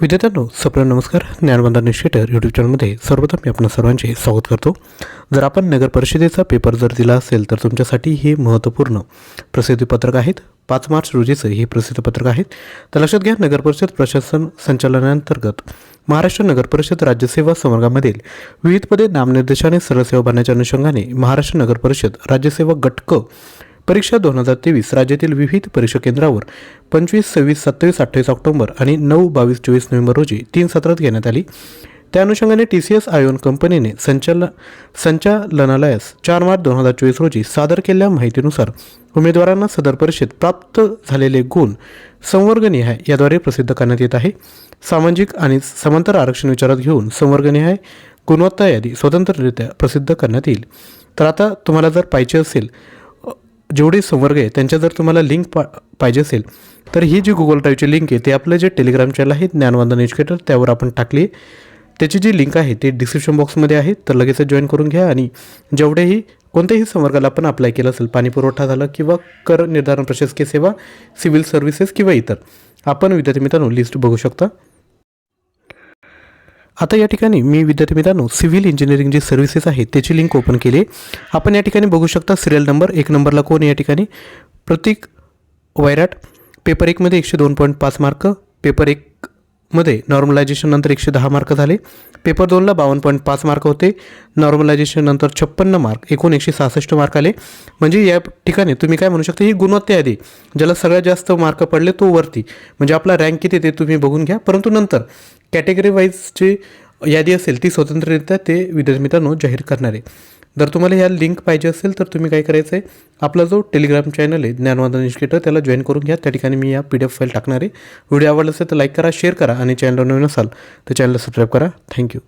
विद्यार्थ्यांनो सप्रेम नमस्कार. ज्ञानवंदन इनिशिएटर यूट्यूब चॅनलमध्ये सर्वप्रथम मी आपणा सर्वांचे स्वागत करतो. जर आपण नगर परिषदेचा पेपर जर दिला असेल तर तुमच्यासाठी हे महत्त्वपूर्ण प्रसिद्धीपत्रक आहेत. पाच मार्च रोजीचं हे प्रसिद्धीपत्रक आहेत. तर लक्षात घ्या नगर परिषद प्रशासन संचालनांतर्गत महाराष्ट्र नगर परिषद राज्यसेवा संवर्गामधील विविध पदे नामनिर्देशाने सरसेवा भरण्याच्या अनुषंगाने महाराष्ट्र नगर परिषद राज्यसेवा गटक परीक्षा दोन हजार तेवीस राज्यातील विविध परीक्षा केंद्रावर पंचवीस सव्वीस सत्तावीस अठ्ठावीस ऑक्टोबर आणि नऊ बावीस चोवीस नोव्हेंबर रोजी तीन सत्रात घेण्यात आली. त्या अनुषंगाने टी सी एस आयोन कंपनीने संचाल संचालनालयास चार मार्च दोन हजार चोवीस रोजी सादर केलेल्या माहितीनुसार उमेदवारांना सदर परीक्षेत प्राप्त झालेले गुण संवर्गनिहाय याद्वारे प्रसिद्ध करण्यात येत आहे. सामाजिक आणि समांतर आरक्षण विचारात घेऊन संवर्गनिहाय गुणवत्ता यादी स्वतंत्ररित्या प्रसिद्ध करण्यात येईल. तर आता तुम्हाला जर पाहिजे असेल जेवढे संवर्ग आहे त्यांच्या जर तुम्हाला लिंक पा पाहिजे असेल तर ही जी गुगल ड्राईव्हची लिंक आहे ते आपलं जे टेलिग्राम चॅनल आहे ज्ञानवंदन एज्युकेटर त्यावर आपण टाकली. त्याची जी लिंक आहे ती डिस्क्रिप्शन बॉक्समध्ये आहे तर लगेच जॉईन करून घ्या आणि जेवढेही कोणत्याही संवर्गाला आपण अप्लाय केलं असेल पाणी पुरवठा झाला किंवा कर निर्धारण प्रशासकीय सेवा सिव्हिल सर्व्हिसेस किंवा इतर आपण विद्यार्थी मित्रांनो लिस्ट बघू शकता. आता या ठिकाणी मी विद्यार्थी मित्रांनो सिव्हिल इंजिनिअरिंग जी सर्व्हिसेस आहे त्याची लिंक ओपन केली. आपण या ठिकाणी बघू शकता सिरियल नंबर एक नंबरला कोण या ठिकाणी? प्रतीक वैराट पेपर एकमध्ये एकशे दोन पॉईंट पाच मार्क पेपर एकमध्ये नॉर्मलायझेशन नंतर एकशे दहा मार्क झाले. पेपर दोनला बावन्न पॉईंट पाच मार्क होते. नॉर्मलायझेशन नंतर छप्पन्न मार्क एकूण एकशे सहासष्ट मार्क आले. म्हणजे या ठिकाणी तुम्ही काय म्हणू शकता ही गुणवत्ता यादी ज्याला सगळ्यात जास्त मार्क पडले तो वरती. म्हणजे आपला रँक किती ते तुम्ही बघून घ्या. परंतु नंतर कॅटेगरी वाईजची यादी असेल ती स्वतंत्ररित्या ते विद्यार्थी मित्रांनो जाहीर करणार आहे. जर तुम्हाला ह्या लिंक पाहिजे असेल तर तुम्ही काय करायचं आहे? आपला जो टेलिग्राम चॅनल आहे ज्ञानवादन इन्स्टिट्यूटर त्याला जॉईन करून घ्या. त्या ठिकाणी मी या पी डी एफ फाईल टाकणार आहे. व्हिडिओ आवडला असेल तर लाईक करा शेअर करा आणि चॅनलवर नवीन असाल तर चॅनलला सबस्क्राईब करा. थँक्यू